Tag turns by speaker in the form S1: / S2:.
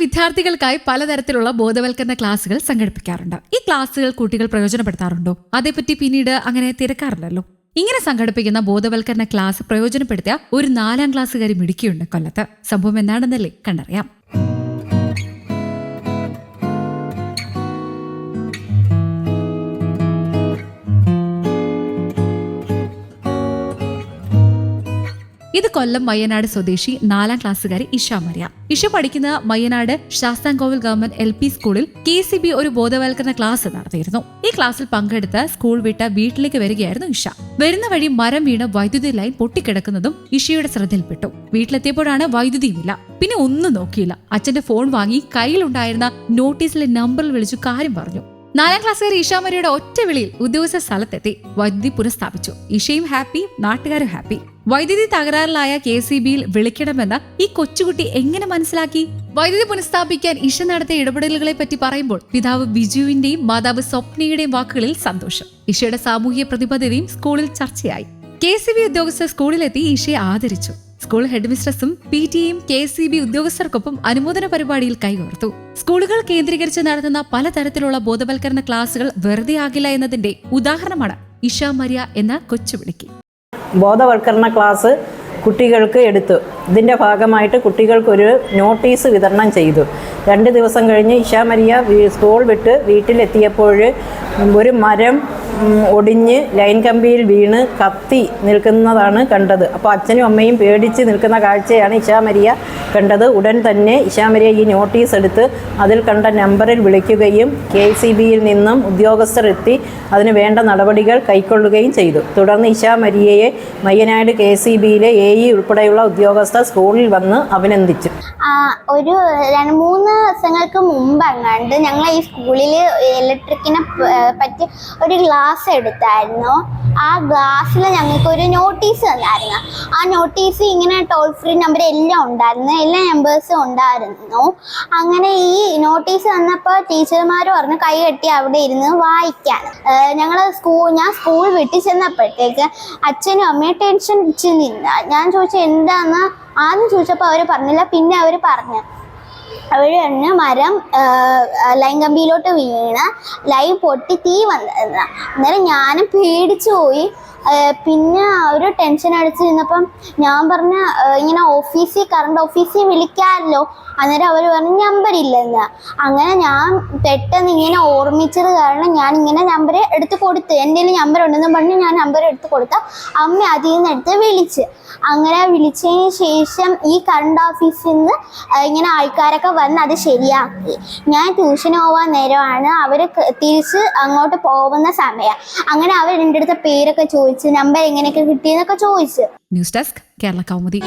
S1: വിദ്യാർത്ഥികൾക്കായി പലതരത്തിലുള്ള ബോധവൽക്കരണ ക്ലാസുകൾ സംഘടിപ്പിക്കാറുണ്ട്. ഈ ക്ലാസുകൾ കുട്ടികൾ പ്രയോജനപ്പെടുത്താറുണ്ടോ? അതേപ്പറ്റി പിന്നീട് അങ്ങനെ തിരക്കാറില്ലല്ലോ. ഇങ്ങനെ സംഘടിപ്പിക്കുന്ന ബോധവൽക്കരണ ക്ലാസ് പ്രയോജനപ്പെടുത്തിയ ഒരു നാലാം ക്ലാസ്സുകാരി മിടുക്കിയുണ്ട് കൊല്ലത്ത്. സംഭവം എന്താണെന്നല്ലേ കണ്ടറിയാം. ഇത് കൊല്ലം മയ്യനാട് സ്വദേശി നാലാം ക്ലാസ്സുകാരി ഇഷ മറിയ ഇഷ പഠിക്കുന്ന Mayyanad Sasthamkovil government L P സ്കൂളിൽ കെ സി ബി ഒരു ബോധവൽക്കരണ ക്ലാസ് നടത്തിയിരുന്നു. ഈ ക്ലാസ്സിൽ പങ്കെടുത്ത് സ്കൂൾ വിട്ട വീട്ടിലേക്ക് വരികയായിരുന്നു ഇഷ. വരുന്ന വഴി മരം വീണ് വൈദ്യുതി ലൈൻ പൊട്ടിക്കിടക്കുന്നതും ഇഷയുടെ ശ്രദ്ധയിൽപ്പെട്ടു. വീട്ടിലെത്തിയപ്പോഴാണ് വൈദ്യുതിയുമില്ല. പിന്നെ ഒന്നും നോക്കിയില്ല. അച്ഛന്റെ ഫോൺ വാങ്ങി കയ്യിലുണ്ടായിരുന്ന നോട്ടീസിലെ നമ്പറിൽ വിളിച്ചു കാര്യം പറഞ്ഞു. നാലാം ക്ലാസ്സുകാരി ഇഷാമരിയുടെ ഒറ്റ വിളിയിൽ ഉദ്യോഗസ്ഥ സ്ഥലത്തെത്തി. വൈദ്യുതി പുനഃസ്ഥാപിച്ചു. ഇഷയും ഹാപ്പി നാട്ടുകാരും ഹാപ്പി. വൈദ്യുതി തകരാറിലായ കെ സി ബിയിൽ വിളിക്കണമെന്ന് ഈ കൊച്ചുകുട്ടി എങ്ങനെ മനസ്സിലാക്കി? വൈദ്യുതി പുനഃസ്ഥാപിക്കാൻ ഇഷ നടത്തിയ ഇടപെടലുകളെ പറ്റി പറയുമ്പോൾ പിതാവ് ബിജുവിന്റെയും മാതാവ് സ്വപ്നയുടെയും വാക്കുകളിൽ സന്തോഷം. ഇഷയുടെ സാമൂഹ്യ പ്രതിബദ്ധതയും സ്കൂളിൽ ചർച്ചയായി. കെ സി ബി ഉദ്യോഗസ്ഥർ സ്കൂളിലെത്തി ഇഷയെ ആദരിച്ചു. സ്കൂൾ ഹെഡ്മിസ്ട്രസും പി ടിയും കെ സി ബി ഉദ്യോഗസ്ഥർക്കൊപ്പം അനുമോദന പരിപാടിയിൽ കൈകോർത്തു. സ്കൂളുകൾ കേന്ദ്രീകരിച്ച് നടത്തുന്ന പലതരത്തിലുള്ള ബോധവൽക്കരണ ക്ലാസുകൾ വെറുതെ ആകില്ല എന്നതിന്റെ ഉദാഹരണമാണ് ഇഷ മരിയ എന്ന കൊച്ചുവിളിക്ക്.
S2: ബോധവൽക്കരണ ക്ലാസ് കുട്ടികൾക്ക് എടുത്തു. ഇതിന്റെ ഭാഗമായിട്ട് കുട്ടികൾക്കൊരു നോട്ടീസ് വിതരണം ചെയ്തു. രണ്ട് ദിവസം കഴിഞ്ഞ് ഇഷാമരിയ സ്കൂൾ വിട്ട് വീട്ടിലെത്തിയപ്പോൾ ഒരു മരം ഒടിഞ്ഞ് ലൈൻ കമ്പിയിൽ വീണ് കത്തി നിൽക്കുന്നതാണ് കണ്ടത്. അപ്പോൾ അച്ഛനും അമ്മയും പേടിച്ച് നിൽക്കുന്ന കാഴ്ചയാണ് ഇഷാ മരിയ കണ്ടത്. ഉടൻ തന്നെ ഇഷാ മരിയ ഈ നോട്ടീസ് എടുത്ത് അതിൽ കണ്ട നമ്പറിൽ വിളിക്കുകയും കെ സി ബിയിൽ നിന്നും ഉദ്യോഗസ്ഥർ എത്തി അതിന് വേണ്ട നടപടികൾ കൈക്കൊള്ളുകയും ചെയ്തു. തുടർന്ന് ഇഷാ മരിയയെ മയ്യനാട് കെ സി ബിയിലെ എ ഇ ഉൾപ്പെടെയുള്ള ഉദ്യോഗസ്ഥർ സ്കൂളിൽ വന്ന് അഭിനന്ദിച്ചു.
S3: ഒരു രണ്ട് മൂന്ന് ദിവസങ്ങൾക്ക് മുമ്പ് അങ്ങാണ്ട് ഞങ്ങൾ ഈ സ്കൂളിൽ ഇലക്ട്രിക്കിനെ പറ്റി ഒരു ഗ്ലാസ് എടുത്തായിരുന്നു. ആ ഗ്ലാസ്സിൽ ഞങ്ങൾക്ക് ഒരു നോട്ടീസ് തന്നായിരുന്നു. ആ നോട്ടീസ് ഇങ്ങനെ ടോൾ ഫ്രീ നമ്പർ എല്ലാം ഉണ്ടായിരുന്നു. എല്ലാ മെമ്പേഴ്സും ഉണ്ടായിരുന്നു. അങ്ങനെ ഈ നോട്ടീസ് വന്നപ്പോൾ ടീച്ചർമാർ പറഞ്ഞു കൈ കെട്ടി അവിടെ ഇരുന്ന് വായിക്കാൻ. ഞങ്ങൾ സ്കൂൾ ഞാൻ സ്കൂൾ വിട്ട് ചെന്നപ്പോഴത്തേക്ക് അച്ഛനും അമ്മയും ടെൻഷൻ അടിച്ച് നിന്ന. ഞാൻ ചോദിച്ചു എന്താന്ന്? ആദ്യം ചോദിച്ചപ്പോൾ അവർ പറഞ്ഞില്ല പിന്നെ അവർ പറഞ്ഞു. അവർ തന്നെ മരം ലൈൻ കമ്പിയിലോട്ട് വീണ് ലൈൻ പൊട്ടി തീ വന്നിരുന്ന അന്നേരം ഞാനും പേടിച്ചു പോയി. പിന്നെ ഒരു ടെൻഷൻ അടിച്ച് നിന്നപ്പം ഞാൻ പറഞ്ഞ ഇങ്ങനെ ഓഫീസിൽ കറണ്ട് ഓഫീസിൽ വിളിക്കാമല്ലോ അന്നേരം അവർ പറഞ്ഞു നമ്പർ ഇല്ലെന്ന്. അങ്ങനെ ഞാൻ പെട്ടെന്ന് ഇങ്ങനെ ഓർമ്മിച്ചത് കാരണം ഞാൻ ഇങ്ങനെ നമ്പർ എടുത്ത് കൊടുത്തു എന്റെ നമ്പർ ഉണ്ടെന്ന് പറഞ്ഞ് ഞാൻ നമ്പർ എടുത്ത് കൊടുത്ത അമ്മ അതിൽ നിന്ന് എടുത്ത് വിളിച്ച്. അങ്ങനെ വിളിച്ചതിന് ശേഷം ഈ കറണ്ട് ഓഫീസിൽ നിന്ന് ഇങ്ങനെ ആൾക്കാരൊക്കെ വന്ന് അത് ശരിയാക്കി. ഞാൻ ട്യൂഷന് പോകാൻ നേരമാണ്. അവർ തിരിച്ച് അങ്ങോട്ട് പോകുന്ന സമയം. അങ്ങനെ അവർ എന്റെ അടുത്ത പേരൊക്കെ ചോദിച്ചു ചോദിച്ചു നമ്പർ എങ്ങനെയൊക്കെ കിട്ടിയെന്നൊക്കെ ചോദിച്ചു.
S1: News desk Kerala Kaumudi